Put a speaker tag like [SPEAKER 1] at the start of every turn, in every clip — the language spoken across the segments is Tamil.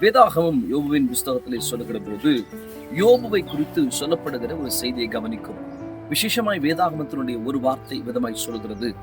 [SPEAKER 1] வேதாகமம் யோபுவின் புஸ்தகத்திலே சொல்லுகிற போது யோபுவை குறித்து சொல்லப்படுகிற ஒரு செய்தியை கவனிக்கும். விசேஷமாய் வேதாகமத்தினுடைய ஒரு வார்த்தை விதமாய் சொல்கிறது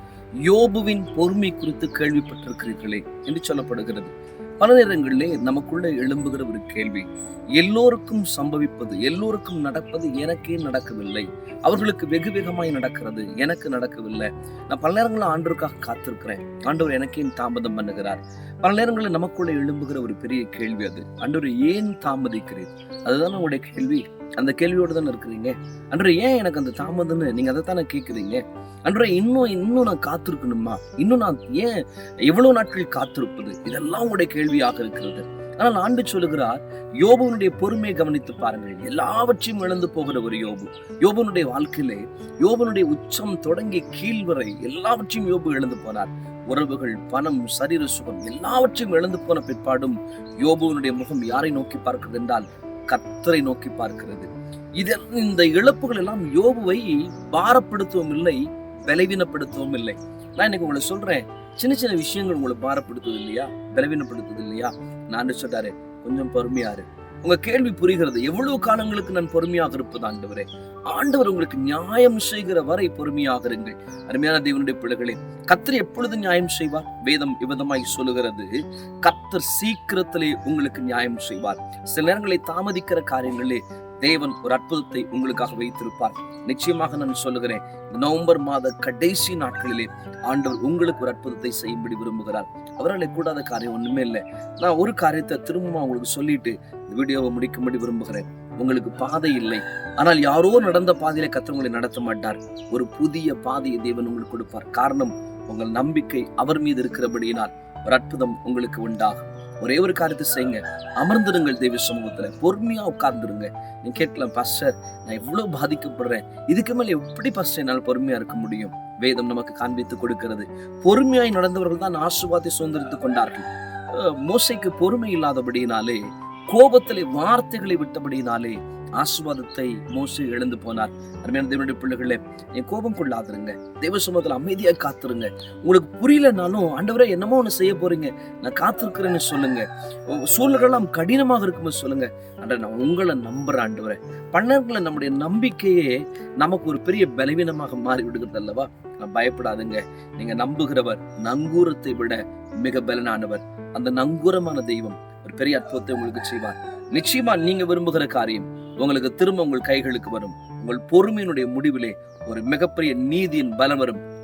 [SPEAKER 1] யோபுவின் பொறுமை குறித்து கேள்விப்பட்டிருக்கிறீர்களே என்று சொல்லப்படுகிறது. பல நேரங்களிலே நமக்குள்ளே எழும்புகிற ஒரு கேள்வி எல்லோருக்கும் சம்பவிப்பது எல்லோருக்கும் நடப்பது எனக்கே நடக்கவில்லை. அவர்களுக்கு வெகு வேகமாய் நடக்கிறது எனக்கு நடக்கவில்லை. நான் பல நேரங்களில் ஆண்டவருக்காக காத்திருக்கிறேன். ஆண்டவர் எனக்கே தாமதம் பண்ணுகிறார். பல நேரங்களில் நமக்குள்ளே எழும்புகிற ஒரு பெரிய கேள்வி அது. ஆண்டவர் ஏன் தாமதிக்கிறீர்? அதுதான் உங்களுடைய கேள்வி. அந்த கேள்வியோடு தானே இருக்கிறீங்க? அன்றரை ஏன் எனக்கு அந்த தாமதம்னு நீங்க அதை தானே கேட்குறீங்க அன்றரை இன்னும் இன்னும் நான் காத்திருக்கணுமா? இன்னும் நான் ஏன் எவ்வளோ நாட்கள் காத்திருப்பது? இதெல்லாம் உங்களுடைய கேள்வியாக இருக்கிறது. ஆனால் ஆண்டு சொல்லுகிறார் யோபுனுடைய பொறுமையை கவனித்து பாருங்கள். எல்லாவற்றையும் இழந்து போகிற ஒரு யோபு. யோபனுடைய வாழ்க்கையிலே யோபனுடைய உச்சம் தொடங்கி கீழ் வரை எல்லாவற்றையும் யோபு இழந்து போனார். உறவுகள் பணம் சரீர சுகம் எல்லாவற்றையும் இழந்து போன பிற்பாடும் யோபுவனுடைய முகம் யாரை நோக்கி பார்க்கிறது என்றால் கத்தரை நோக்கி பார்க்கிறது. இது இந்த இழப்புகள் எல்லாம் யோபுவை பாரப்படுத்தவும் இல்லை பலவீனப்படுத்தவும் இல்லை நான் இன்னைக்கு உங்களை சொல்றேன் சின்ன சின்ன விஷயங்கள் உங்களை பாரப்படுத்துவது இல்லையா? பலவீனப்படுத்துது இல்லையா? நான் சொல்றாரு? கொஞ்சம் பொறுமையாரு உங்க கேள்வி புரிகிறது. எவ்வளவு காலங்களுக்கு நான் பொறுமையாக இருப்பது ஆண்டவரே? ஆண்டவர் உங்களுக்கு நியாயம் செய்கிற வரை பொறுமையாக இருங்கள். அருமையான தேவனுடைய பிள்ளைகளே கத்தர் எப்பொழுது நியாயம் செய்வார்? வேதம் விவதமாய் சொல்லுகிறது. கத்தர் சீக்கிரத்திலே உங்களுக்கு நியாயம் செய்வார். சில நேரங்களை தாமதிக்கிற காரியங்களே தேவன் ஒரு அற்புதத்தை உங்களுக்காக வைத்திருப்பார். நிச்சயமாக நான் சொல்லுகிறேன் நவம்பர் மாத கடைசி நாட்களிலே ஆண்டவர் உங்களுக்கு ஒரு அற்புதத்தை செய்யும்படி விரும்புகிறார். அவர்களை கூடாத காரியம் ஒண்ணுமே இல்லை. நான் ஒரு காரியத்தை திரும்பவும் உங்களுக்கு சொல்லிட்டு இந்த வீடியோவை முடிக்கும்படி விரும்புகிறேன். உங்களுக்கு பாதை இல்லை. ஆனால் யாரோ நடந்த பாதையில கத்தவங்களை நடத்த மாட்டார். ஒரு புதிய பாதையை தேவன் உங்களுக்கு கொடுப்பார். காரணம் உங்கள் நம்பிக்கை அவர் மீது இருக்கிறபடியினால் ஒரு அற்புதம் உங்களுக்கு உண்டாகும். ஒரே ஒரு காரியத்தை செய்யுங்க. அமர்ந்திருங்கள் தெய்வ சமூகத்துல. பொறுமையா உட்கார்ந்துருங்க. நீங்க கேட்கலாம் பாஸ்டர் நான் எவ்வளவு பாதிக்கப்படுறேன். இதுக்கு மேல எப்படி பாஸ்டர் என்னால் பொறுமையா இருக்க முடியும்? வேதம் நமக்கு காண்பித்து கொடுக்கிறது. பொறுமையாய் நடந்தவர்கள் தான் ஆசுவாத்தை சுதந்திரித்துக் கொண்டார்கள். மோசைக்கு பொறுமை இல்லாதபடியினாலே கோபத்திலே வார்த்தைகளை விட்டபடியினாலே ஆசுவாதத்தை மோசி எழுந்து போனார். அருமையான தேவனுடைய பிள்ளைகளே என் கோபம் கொள்ளாதிருங்க. தெய்வ சமூகத்தில் அமைதியா காத்துருங்க. உங்களுக்கு புரியலனாலும் ஆண்டவரே என்னமோ ஒண்ணு செய்ய போறீங்க. நான் காத்திருக்கிறேன்னு சொல்லுங்க. சூழ்நிலாம் கடினமாக இருக்கும்போது சொல்லுங்க. ஆண்டா நான் உங்களை நம்புறேன் ஆண்டவரே. பண்ணர்களை நம்முடைய நம்பிக்கையே நமக்கு ஒரு பெரிய பலவீனமாக மாறி விடுகிறது அல்லவா? நான் பயப்படாதுங்க. நீங்க நம்புகிறவர் நங்கூரத்தை விட மிக பலனானவர். அந்த நங்கூரமான தெய்வம் ஒரு பெரிய அற்புதத்தை உங்களுக்கு செய்வார். நிச்சயமா நீங்க விரும்புகிற காரியம் உங்களுக்கு திரும்ப உங்கள் கைகளுக்கு வரும். உங்கள் பொறுமையினுடைய முடிவிலே ஒரு மிகப்பெரிய நீதியின் பலம் வரும்.